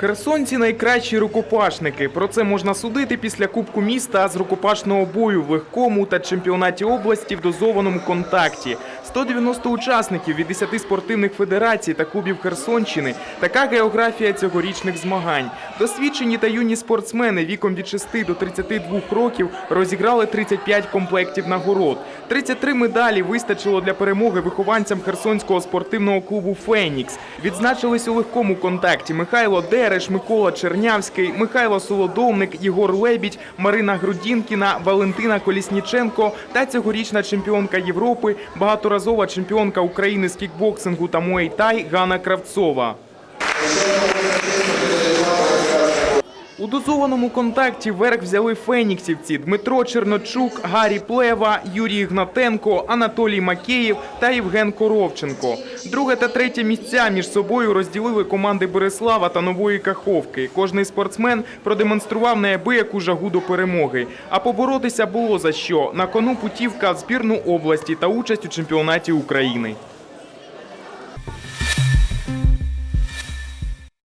Херсонці найкращі рукопашники. Про це можна судити після Кубку міста з рукопашного бою в легкому та чемпіонаті області в дозованому контакті. 190 учасників від 10 спортивних федерацій та клубів Херсонщини. Така географія цьогорічних змагань. Досвідчені та юні спортсмени віком від 6 до 32 років розіграли 35 комплектів нагород. 33 медалі вистачило для перемоги вихованцям Херсонського спортивного клубу Фенікс. Відзначились у легкому контакті Михайло Дереш, Микола Чернявський, Михайло Солодовник, Єгор Лебідь, Марина Грудінкіна, Валентина Колісніченко та цьогорічна чемпіонка Європи, багаторазова чемпіонка України з кікбоксингу та муейтай Ганна Кравцова. Дозованому контакті верх взяли феніксівці Дмитро Черночук, Гаррі Плева, Юрій Гнатенко, Анатолій Макеєв та Євген Коровченко. Друге та третє місця між собою розділили команди Береслава та Нової Каховки. Кожний спортсмен продемонстрував неабияку жагу до перемоги. А поборотися було за що. На кону путівка в збірну області та участь у чемпіонаті України.